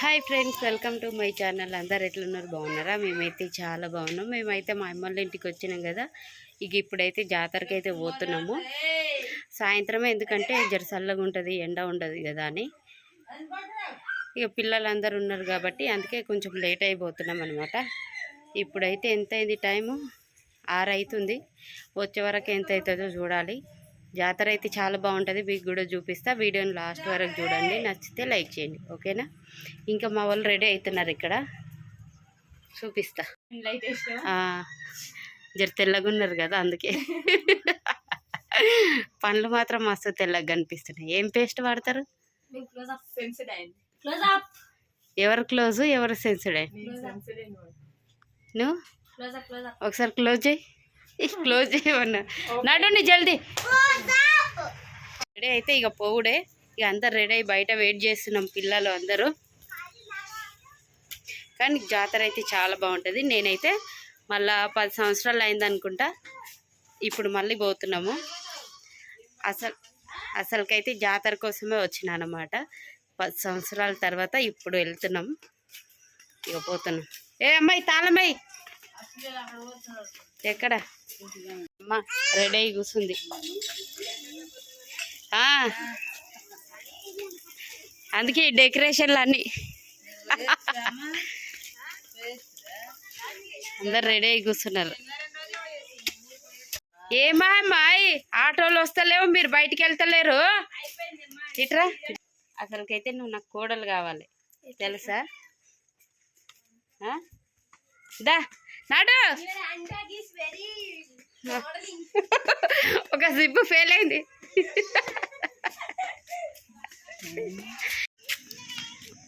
Hi friends welcome to my channel. అందరు ఎట్లున్నారు? బాగున్నారా? మేమైతే చాలా బాగున్నాం. మేమైతే మా అమ్మల ఇంటికి వచ్చినాం కదా. ఇక ఇప్పుడైతే జాతరకి అయితే పోతున్నాము. సాయంత్రమే ఎందుకంటే జర చల్లగా ఉంటుంది ఎండ ఉండదు కదా అని. ఇక పిల్లలందరూ ఉన్నారు కాబట్టి అందుకే కొంచెం లేట్ అయిపోతున్నాం అనమాట ఇప్పుడైతే ఎంత అయింది టైము? ఆరు అవుతుంది వచ్చే వరకు ఎంత అవుతుందో చూడాలి. జాతర అయితే చాలా బాగుంటుంది. మీకు కూడా చూపిస్తా. వీడియోని లాస్ట్ వరకు చూడండి. నచ్చితే లైక్ చేయండి. ఓకేనా? ఇంకా మా వాళ్ళు రెడీ అవుతున్నారు ఇక్కడ. చూపిస్తా. జర తెల్లగా ఉన్నారు కదా అందుకే. పండ్లు మాత్రం మస్తు తెల్లగా కనిపిస్తున్నాయి. ఏం పేస్ట్ వాడతారు? ఎవరు క్లోజ్ ఎవరు సెన్సిడ్ నువ్వు? ఒకసారి క్లోజ్ చేయి. క్లోజ్ చేయమన్నా. నడుండి జల్దీ. రెడీ అయితే ఇక పోవుడే. ఇక అందరు రెడీ అయ్యి బయట వెయిట్ చేస్తున్నాం పిల్లలు అందరూ. కానీ జాతర అయితే చాలా బాగుంటుంది. నేనైతే మళ్ళా పది సంవత్సరాలు అయింది అనుకుంటా ఇప్పుడు మళ్ళీ పోతున్నాము. అసలు అసలుకైతే జాతర కోసమే వచ్చినా అనమాట పది సంవత్సరాల తర్వాత ఇప్పుడు వెళ్తున్నాం. ఇక పోతున్నాం. ఏ అమ్మాయి తాళమై ఎక్కడ? అమ్మ రెడీ అయి కూర్చుంది ఆ, అందుకే డెకరేషన్లు అన్నీ అందరు రెడీ అయి కూర్చున్నారు ఏమా అమ్మాయి ఆటోలు వస్తలేవు మీరు బయటికి వెళ్తలేరు. ఇట్రా. అసలుకైతే నువ్వు నాకు కోడలు కావాలి. తెలుసా? దా. నాడు. ఒక జిప్పు ఫెయిల్ అయింది.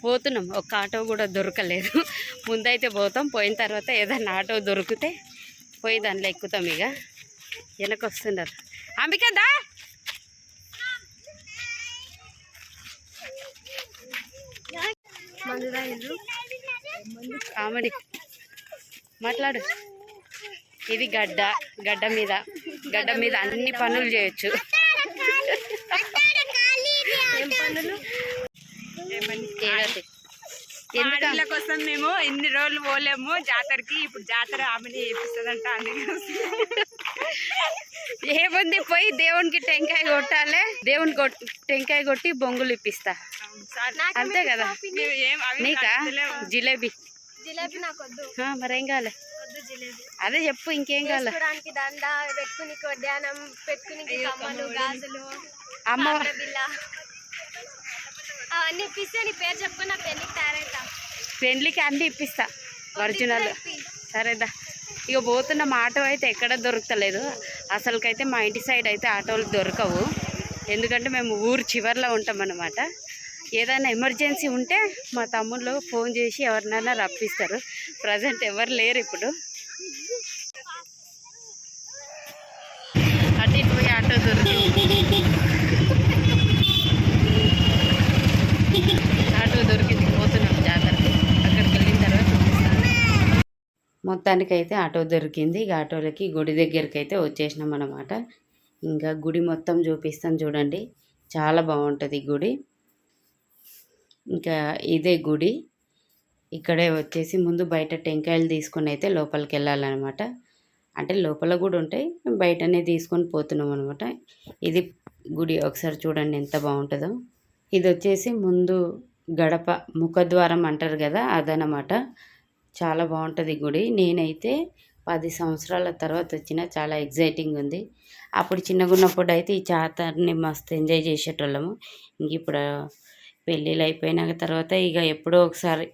పోతున్నాం. ఒక ఆటో కూడా దొరకలేదు. ముందైతే పోతాం. పోయిన తర్వాత ఏదైనా ఆటో దొరికితే పోయి దాంట్లో ఎక్కుతాం ఇక. వెనక వస్తున్నారు అంబికదా కామెడీ. మాట్లాడు. ఇది గడ్డ గడ్డ మీద గడ్డ మీద అన్ని పనులు చేయొచ్చు. కోసం మేము ఎన్ని రోజులు పోలేము. జాతరకి ఇప్పుడు జాతర ఆమెనే చేపిస్తుందంట అందుకే ఏముంది? పోయి దేవునికి టెంకాయ కొట్టాలి. దేవుని టెంకాయ కొట్టి బొంగులు ఇప్పిస్తా. అంతే కదా? నీకా. జిలేబీ. జిలేబీ నాకు వద్దు ఆ, మరేం వద్దు జిలేబీ. అదే చెప్పు ఇంకేం కావాలి? చూడడానికి దండ పెట్టుకుని వడ్డానం పెట్టుకుని కమ్మలు గాజులు అమ్మ. కాకర బిల్ల అవన్నీ ఇప్పిస్తే నీ పేరు చెప్పుకుని నా పెళ్ళికి తయారైతా. పెండ్లికి అన్ని ఇప్పిస్తా ఒరిజినల్. సరేదా ఇక పోతున్న మా ఆటో అయితే ఎక్కడ దొరుకుతలేదు. అసలుకైతే మా ఇంటి సైడ్ అయితే ఆటోలు దొరకవు. ఎందుకంటే మేము ఊరు చివర్లో ఉంటాం అన్నమాట ఏదైనా ఎమర్జెన్సీ ఉంటే మా తమ్ముళ్ళు ఫోన్ చేసి ఎవరినైనా రప్పిస్తారు. ప్రజెంట్ ఎవరు లేరు ఇప్పుడు. అటు ఇటు పోయి ఆటో దొరికింది ఆటో దొరికింది పోతున్నాం జాగ్రత్త. అక్కడికి వెళ్ళిన తర్వాత మొత్తానికైతే ఆటో దొరికింది. ఇక ఆటోలకి గుడి దగ్గరికి అయితే వచ్చేసినాం అనమాట ఇంకా గుడి మొత్తం చూపిస్తాం చూడండి. చాలా బాగుంటుంది గుడి. ఇంకా ఇదే గుడి. ఇక్కడే వచ్చేసి ముందు బయట టెంకాయలు తీసుకొని అయితే లోపలికి వెళ్ళాలన్నమాట అంటే లోపల కూడా ఉంటాయి బయటనే తీసుకొని పోతున్నాం అనమాట ఇది గుడి ఒకసారి చూడండి ఎంత బాగుంటుందో. ఇది వచ్చేసి ముందు గడప ముఖద్వారం అంటారు కదా అదనమాట చాలా బాగుంటుంది గుడి. నేనైతే పది సంవత్సరాల తర్వాత వచ్చిన చాలా ఎగ్జైటింగ్ ఉంది. అప్పుడు చిన్నగా ఉన్నప్పుడు అయితే ఈ జాతరని మస్తు ఎంజాయ్ చేసేటోళ్ళము. ఇంక ఇప్పుడు పెళ్ళిళ్ళు అయిపోయినాక తర్వాత ఇక ఎప్పుడో ఒకసారి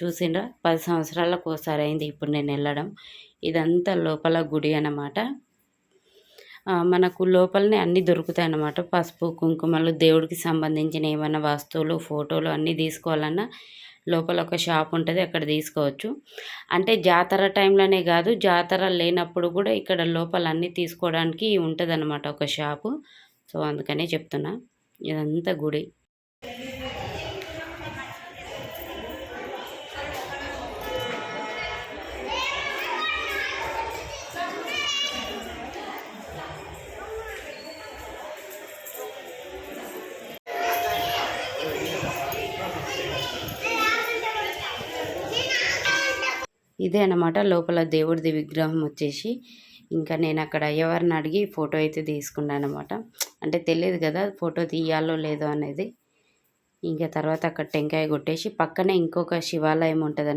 చూసిండ్రా పది సంవత్సరాలకు ఒకసారి అయింది ఇప్పుడు నేను వెళ్ళడం. ఇదంతా లోపల గుడి అన్నమాట. మనకు లోపలనే అన్నీ దొరుకుతాయి అన్నమాట. పసుపు కుంకుమలు దేవుడికి సంబంధించిన ఏమైనా వస్తువులు ఫోటోలు అన్నీ తీసుకోవాలన్నా లోపల ఒక షాప్ ఉంటుంది అక్కడ తీసుకోవచ్చు. అంటే జాతర టైంలోనే కాదు జాతర లేనప్పుడు కూడా ఇక్కడ లోపల అన్నీ తీసుకోవడానికి ఉంటుంది ఒక షాపు. సో అందుకనే చెప్తున్నా. ఇదంతా గుడి. ఇదే అనమాట లోపల దేవుడిది విగ్రహం వచ్చేసి ఇంకా నేను అక్కడ అయ్యవారిని అడిగి ఫోటో అయితే తీసుకున్నాను అనమాట అంటే తెలియదు కదా ఫోటో తీయాలో లేదో అనేది. ఇంకా తర్వాత అక్కడ టెంకాయ కొట్టేసి పక్కనే ఇంకొక శివాలయం ఉంటుంది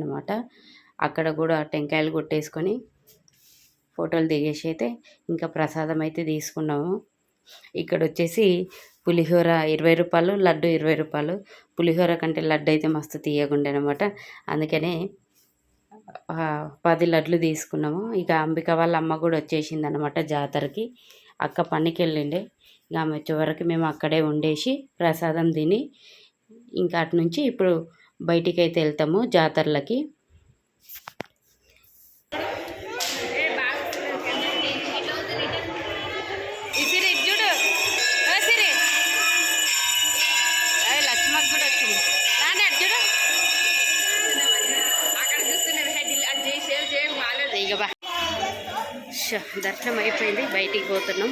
అక్కడ కూడా టెంకాయలు కొట్టేసుకొని ఫోటోలు దిగేసి అయితే ఇంకా ప్రసాదం అయితే తీసుకున్నాము. ఇక్కడ వచ్చేసి పులిహోర ఇరవై రూపాయలు లడ్డు ఇరవై రూపాయలు. పులిహోర కంటే లడ్డు అయితే మస్తు తీయగుండే అనమాట అందుకనే పది లడ్లు తీసుకున్నాము. ఇక అంబిక వాళ్ళ అమ్మ కూడా వచ్చేసింది అనమాట జాతరకి. అక్క పనికి వెళ్ళిండే ఇక ఆమె చివరికి వరకు మేము అక్కడే ఉండేసి ప్రసాదం తిని ఇంకా అటు నుంచి ఇప్పుడు బయటికి అయితే వెళ్తాము జాతరలకి. దర్శనం అయిపోయింది. బయటికి పోతున్నాం.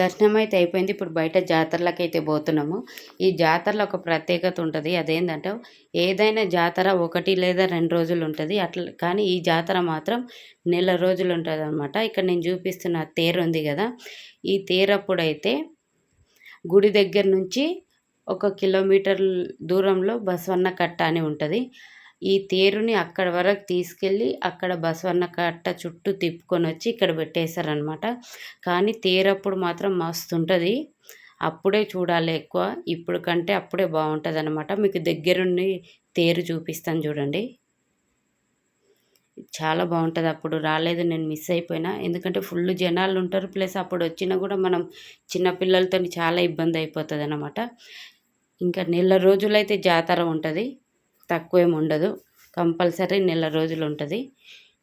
దర్శనం అయితే అయిపోయింది. ఇప్పుడు బయట జాతరలకు అయితే పోతున్నాము. ఈ జాతరలో ఒక ప్రత్యేకత ఉంటుంది. అదేంటంటే ఏదైనా జాతర ఒకటి లేదా రెండు రోజులు ఉంటుంది. అట్లా కానీ ఈ జాతర మాత్రం నెల రోజులు ఉంటుంది అనమాట ఇక్కడ నేను చూపిస్తున్న తేరు ఉంది కదా. ఈ తేరప్పుడు అయితే గుడి దగ్గర నుంచి ఒక కిలోమీటర్ దూరంలో బసవన్న కట్ట అని ఉంటుంది. ఈ తేరుని అక్కడ వరకు తీసుకెళ్ళి అక్కడ బసవన్న కట్ట చుట్టూ తిప్పుకొని వచ్చి ఇక్కడ పెట్టేశారనమాట కానీ తేరప్పుడు మాత్రం మస్తు ఉంటుంది. అప్పుడే చూడాలి ఎక్కువ. ఇప్పుడు కంటే అప్పుడే బాగుంటుంది అనమాట మీకు దగ్గరుండి తేరు చూపిస్తాను చూడండి. చాలా బాగుంటుంది. అప్పుడు రాలేదు నేను మిస్ అయిపోయినా. ఎందుకంటే ఫుల్ జనాలు ఉంటారు. ప్లస్ అప్పుడు వచ్చినా కూడా మనం చిన్నపిల్లలతో చాలా ఇబ్బంది అయిపోతుంది అనమాట ఇంకా నెల రోజులైతే జాతర ఉంటుంది. తక్కువేం ఉండదు. కంపల్సరీ నెల రోజులు ఉంటుంది.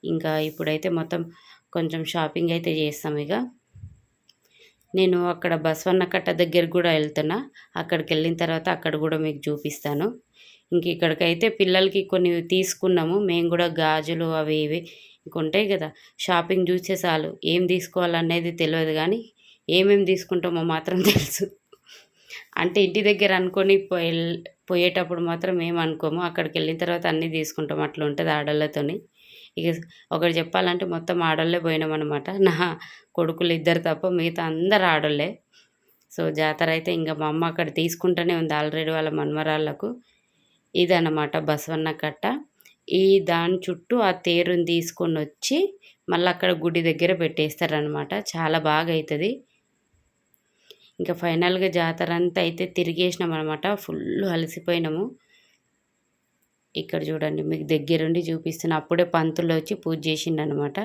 ఇంకా ఇప్పుడైతే మొత్తం కొంచెం షాపింగ్ అయితే చేస్తాం ఇక. నేను అక్కడ బసవన్న కట్ట దగ్గర కూడా వెళ్తున్నా. అక్కడికి వెళ్ళిన తర్వాత అక్కడ కూడా మీకు చూపిస్తాను. ఇంక ఇక్కడికైతే పిల్లలకి కొన్ని తీసుకున్నాము. మేము కూడా గాజులు అవి ఇవి ఇంక ఉంటాయి కదా. షాపింగ్ చూసే చాలు. ఏం తీసుకోవాలనేది తెలియదు కానీ ఏమేమి తీసుకుంటామో మాత్రం తెలుసు. అంటే ఇంటి దగ్గర అనుకొని పోయే పోయేటప్పుడు మాత్రం ఏం అనుకోము. అక్కడికి వెళ్ళిన తర్వాత అన్నీ తీసుకుంటాం. అట్లా ఉంటుంది ఆడళ్ళతోని. ఇక ఒకటి చెప్పాలంటే మొత్తం ఆడళ్ళే పోయినామన్నమాట. నా కొడుకులు ఇద్దరు తప్ప మిగతా అందరు ఆడోళ్ళే. సో జాతర అయితే ఇంకా మా అమ్మ అక్కడ తీసుకుంటూనే ఉంది ఆల్రెడీ వాళ్ళ మన్మరాళ్ళకు. ఇదన్నమాట బసవన్న కట్ట. ఈ దాని చుట్టూ ఆ తేరుని తీసుకొని వచ్చి మళ్ళీ అక్కడ గుడి దగ్గర పెట్టేస్తారనమాట చాలా బాగా అవుతుంది ఇంకా ఫైనల్గా జాతర అంతా అయితే తిరిగేసినాం అనమాట ఫుల్ అలసిపోయినాము. ఇక్కడ చూడండి మీకు దగ్గరుండి చూపిస్తున్నా. అప్పుడే పంతులు వచ్చి పూజ చేసిండు అనమాట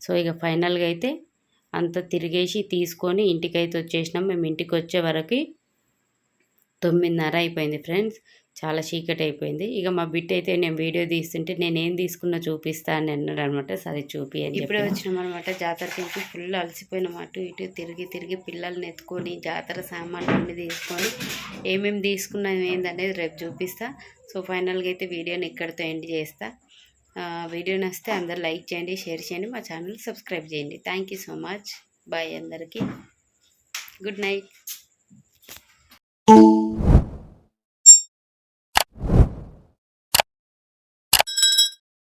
సో ఇక ఫైనల్గా అయితే అంతా తిరిగేసి తీసుకొని ఇంటికైతే వచ్చేసినాం. మేము ఇంటికి వచ్చే వరకు తొమ్మిదిన్నర అయిపోయింది ఫ్రెండ్స్. చాలా చీకటి అయిపోయింది ఇక మా బిడ్డ అయితే నేను వీడియో తీస్తుంటే నేను ఏం తీసుకున్నా చూపిస్తా అని అన్నాడు అనమాట సరే చూపి అని ఇప్పుడే వచ్చినాం అనమాట జాతరకి ఫుల్ అలసిపోయినాం. అటు ఇటు తిరిగి తిరిగి పిల్లల్ని ఎత్తుకొని జాతర సామాన్లు అన్ని తీసుకొని ఏమేమి తీసుకున్నాం ఏందనేది రేపు చూపిస్తా. సో ఫైనల్గా అయితే వీడియోని ఇక్కడితో ఎండ్ చేస్తా. వీడియో నచ్చితే అందరు లైక్ చేయండి షేర్ చేయండి మా ఛానల్ సబ్స్క్రైబ్ చేయండి. Thank you so much. Bye అందరికీ. Good night.